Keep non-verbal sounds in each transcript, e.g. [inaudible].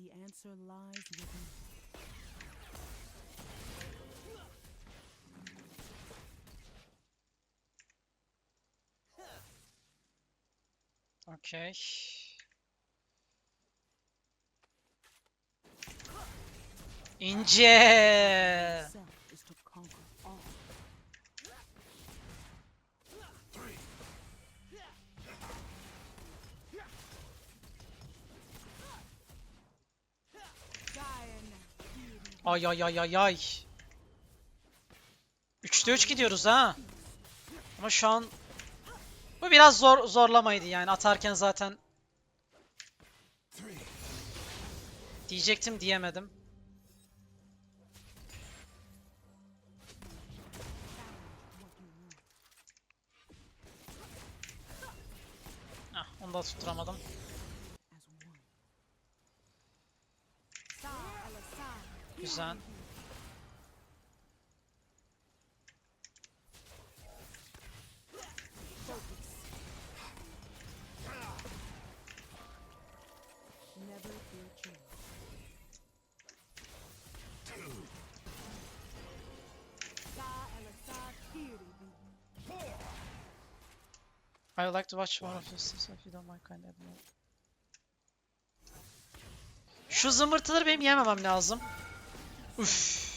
The answer lies within. Okey. İnce. Ay ay ay ay ay. 3'te 3 gidiyoruz ha. Ama şu an bu biraz zor zorlamaydı yani atarken zaten diyecektim diyemedim. Ah, onu da tutturamadım. Change. I would like to watch one of your streams if you don't mind kind of. Şu zımbırtıları benim yememem lazım. Üf.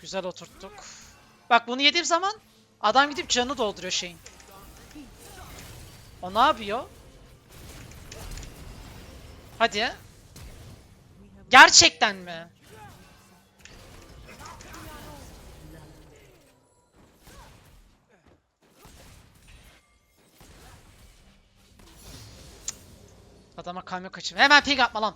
Güzel oturttuk. Bak bunu yediğim zaman adam gidip canı dolduruyor şeyin. O ne yapıyor? Hadi. Gerçekten mi? Adama kamyon kaçır. Hemen ping atma lan.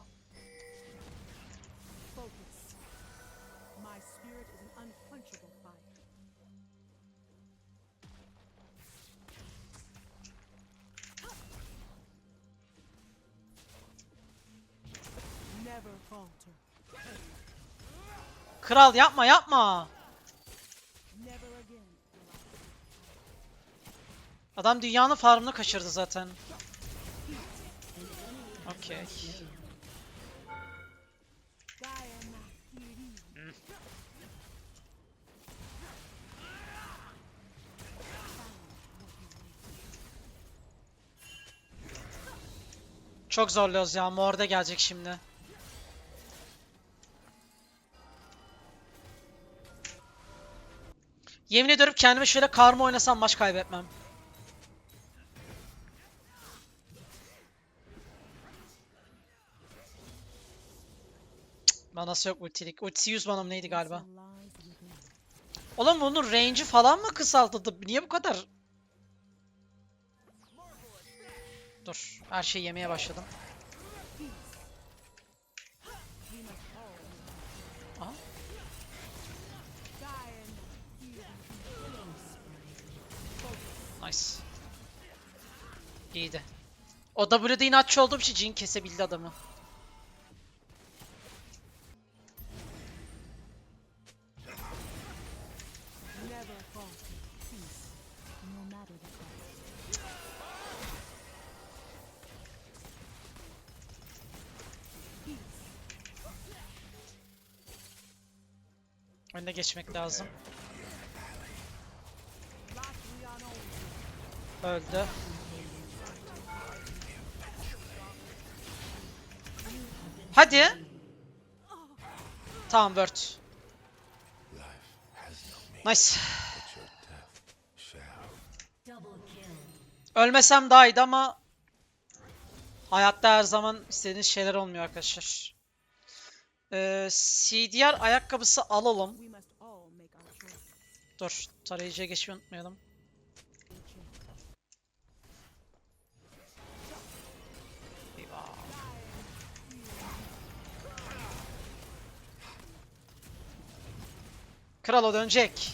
Kral yapma yapma. Adam dünyanın farmını kaçırdı zaten. Okey. Kiri. Çok zorluyoruz ya. Morde gelecek şimdi. Yemin ediyorum kendime şöyle karma oynasam maç kaybetmem. Cık, Manası yok ultilik. Ultisi 100 manam neydi galiba? Oğlum bunun range'i falan mı kısaltıldı? Niye bu kadar? Dur. Her şeyi yemeye başladım. Aha. Nice. İyiydi. O W'de inatçı olduğum için Jhin kesebildi adamı. Önüne geçmek lazım. Öldü. Hadi. Tamam word. Nice. Ölmesem daha iyiydi ama hayatta her zaman istediğiniz şeyler olmuyor arkadaşlar. Ee, CDR ayakkabısı alalım. Dur, tarayıcıya geçmeyi unutmayalım. Kral o dönecek.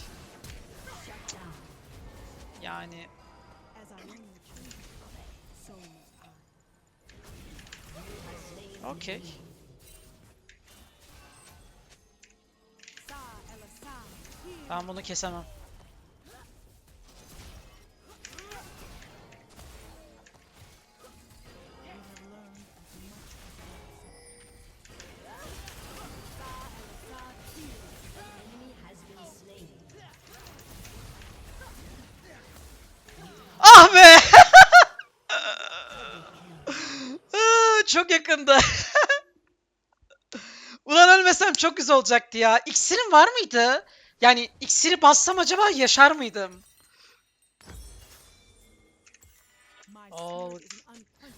Yani okey. Ben bunu kesemem. Çok güzel olacaktı ya. İksirim var mıydı? Yani iksiri bassam acaba yaşar mıydım? Oh.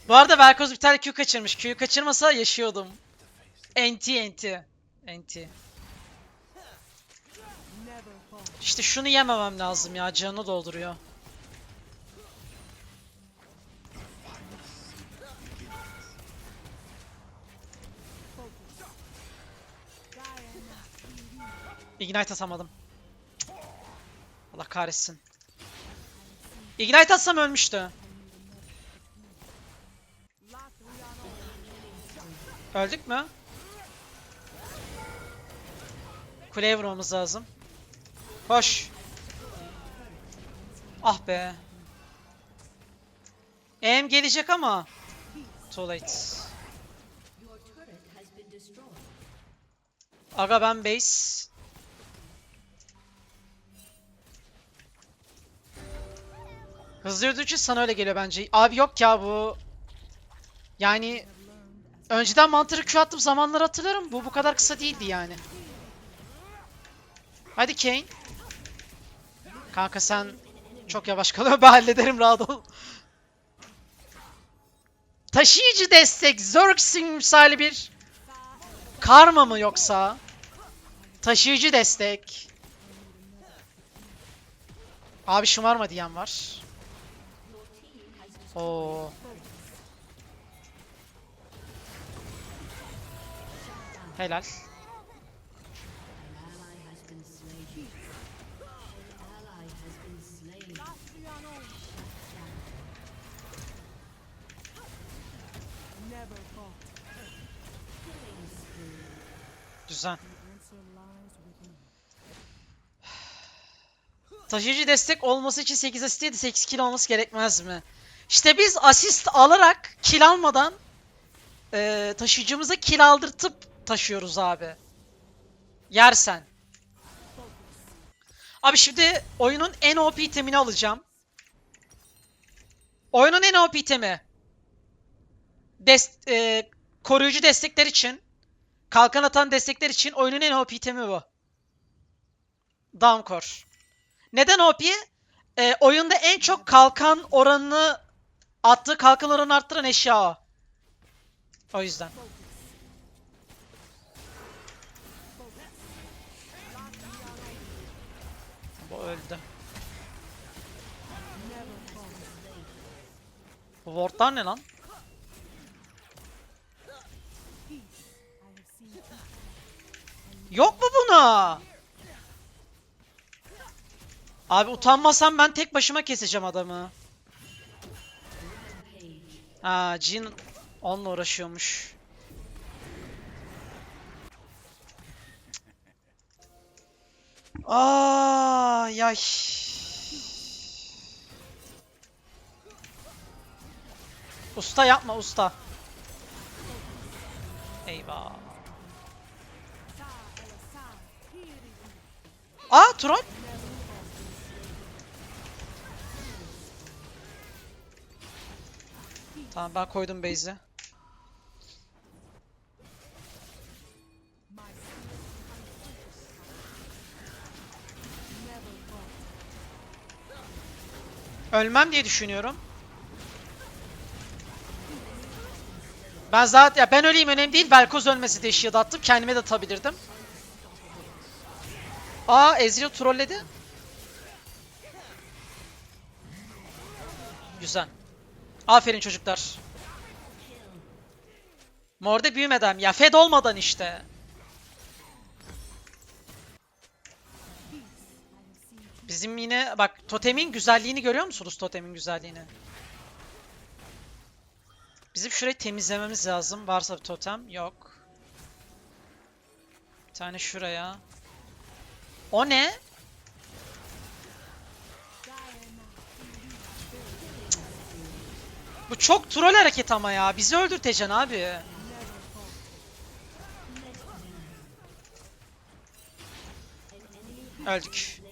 Bu arada Velkoz bir tane Q kaçırmış. Q'yu kaçırmasa yaşıyordum. Enti enti. Enti. İşte şunu yememem lazım ya. Canını dolduruyor. Ignite atamadım. Allah kahretsin. Ignite atsam ölmüştü. Öldük mü? Kuleye vurmamız lazım. Koş. Ah be. Em gelecek ama. Too late. Aga ben base. Hızlı yürüdüğü sana öyle geliyor bence. Abi yok ya bu. Yani önceden mantarı Q attığım zamanları hatırlarım. Bu bu kadar kısa değildi yani. Hadi Kane. Kanka sen çok yavaş kalıyor. Ben hallederim rahat ol. Taşıyıcı destek. Zerxing misali bir karma mı yoksa? Taşıyıcı destek. Abi şımarma diyen var. Oo. Helal. Within. Taşıyıcı destek olması için 8 asist değil de 8 kill olması gerekmez mi? İşte biz asist alarak kill almadan eee taşıyıcımıza kill aldırtıp taşıyoruz abi. Yersen. Abi şimdi oyunun en OP itemini alacağım. Oyunun en OP itemi. Des eee, koruyucu destekler için, kalkan atan destekler için oyunun en OP itemi bu. Downcore. Neden OP? Ee, oyunda en çok kalkan oranını attığı kalkan arttıran eşya o. O yüzden. Bu öldü. Bu wardlar ne lan? Yok mu buna? Abi utanmasam ben tek başıma keseceğim adamı. Ha, Jin onunla uğraşıyormuş. Ay ay. Usta yapma usta. Eyvah. Aa troll. Tamam ben koydum base'i. Ölmem diye düşünüyorum. Ben zaten ya ben öleyim önemli değil. Velkoz ölmesi diye shield attım. Kendime de atabilirdim. Aa Ezreal trolledi. Güzel. Aferin çocuklar. Morde büyümeden ya fed olmadan işte. Bizim yine bak totemin güzelliğini görüyor musunuz totemin güzelliğini? Bizim şurayı temizlememiz lazım. Varsa bir totem yok. Bir tane şuraya. O ne? Bu çok troll hareket ama ya. Bizi öldürteceksin abi. Öldük.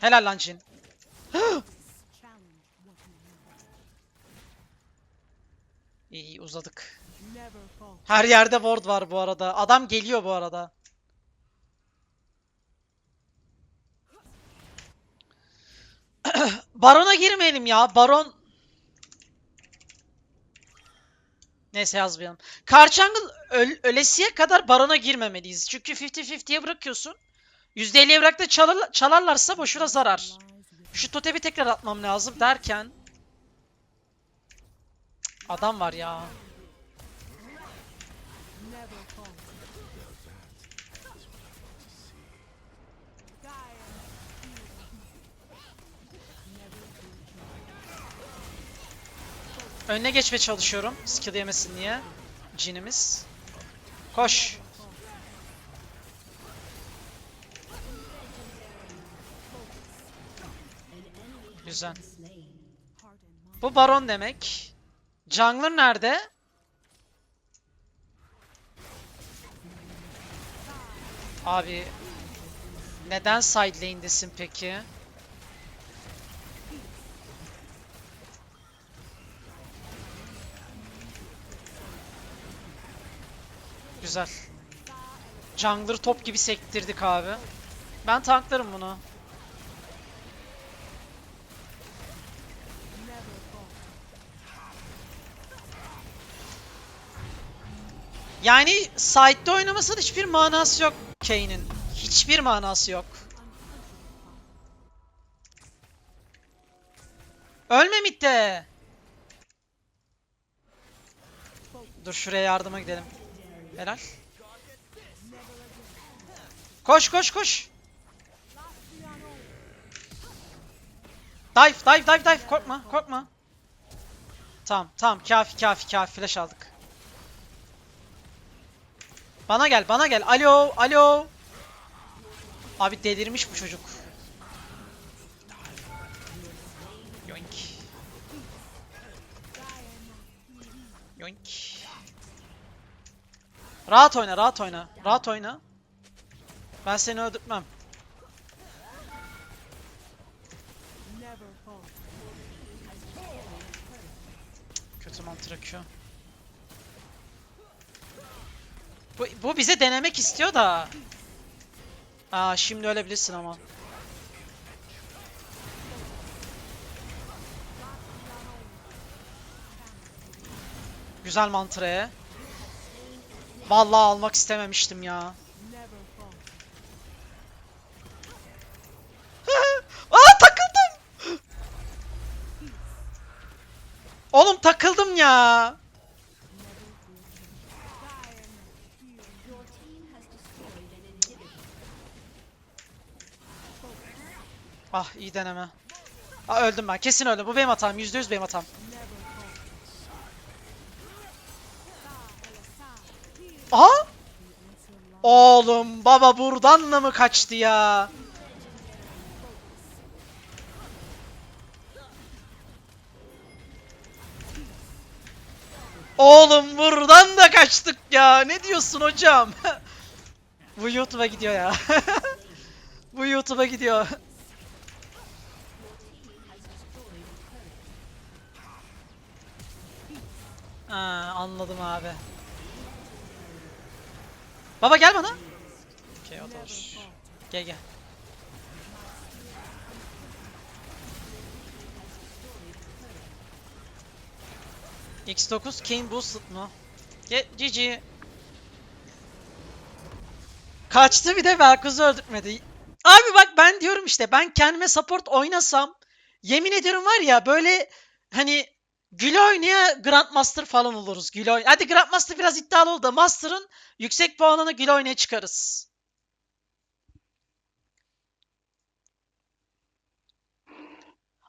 Helal lan Jin. [gasps] İyi uzadık. Her yerde ward var bu arada. Adam geliyor bu arada. Baron'a girmeyelim ya. Baron Neyse yazmayalım. Karchangel öl- ölesiye kadar Baron'a girmemeliyiz. Çünkü 50-50'ye bırakıyorsun. %50'ye bırak da çalar- çalarlarsa boşuna zarar. Şu totemi tekrar atmam lazım derken Adam var ya. Önüne geçmeye çalışıyorum. Skill yemesin diye. Cinimiz. Koş. Güzel. Bu baron demek. Jungler nerede? Abi neden side lane'desin peki? Güzel. Jungler top gibi sektirdik abi. Ben tanklarım bunu. Yani side'de oynamasının hiçbir manası yok Kane'in. Hiçbir manası yok. Ölme midde. Dur şuraya yardıma gidelim. Helal. Koş koş koş. Dive dive dive dive korkma korkma. Tamam tamam kafi kafi kafi flash aldık. Bana gel, bana gel. Alo, alo. Abi delirmiş bu çocuk. Yoink. Yoink. Rahat oyna, rahat oyna. Rahat oyna. Ben seni öldürtmem. Kötü mantıra Q. Bu, bu bize denemek istiyor da. Aa şimdi ölebilirsin ama. Güzel mantraya. Vallahi almak istememiştim ya. [laughs] Aa takıldım. Oğlum takıldım ya. Ah iyi deneme. Aa, öldüm ben. Kesin öldüm. Bu benim hatam. %100 benim hatam. Oğlum baba buradan da mı kaçtı ya? Oğlum buradan da kaçtık ya. Ne diyorsun hocam? [laughs] Bu YouTube'a gidiyor ya. [laughs] Bu YouTube'a gidiyor. Ha, anladım abi. Baba gel bana. Okey o da olur. Gel gel. X9 Kane Boosted mu? Gel GG. Kaçtı bir de Velkoz'u öldürtmedi. Abi bak ben diyorum işte ben kendime support oynasam yemin ediyorum var ya böyle hani Gül oynaya Grandmaster falan oluruz. Gül oyn Hadi Grandmaster biraz iddialı oldu Master'ın yüksek puanını Gül oynaya çıkarız.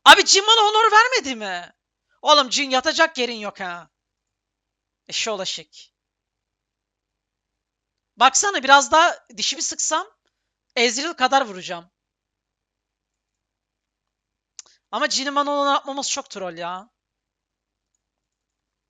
Abi Jin bana honor vermedi mi? Oğlum Jin yatacak yerin yok ha. Eşşoğlu eşek. Baksana biraz daha dişimi sıksam Ezreal kadar vuracağım. Ama Jin'in bana onu yapmaması çok troll ya.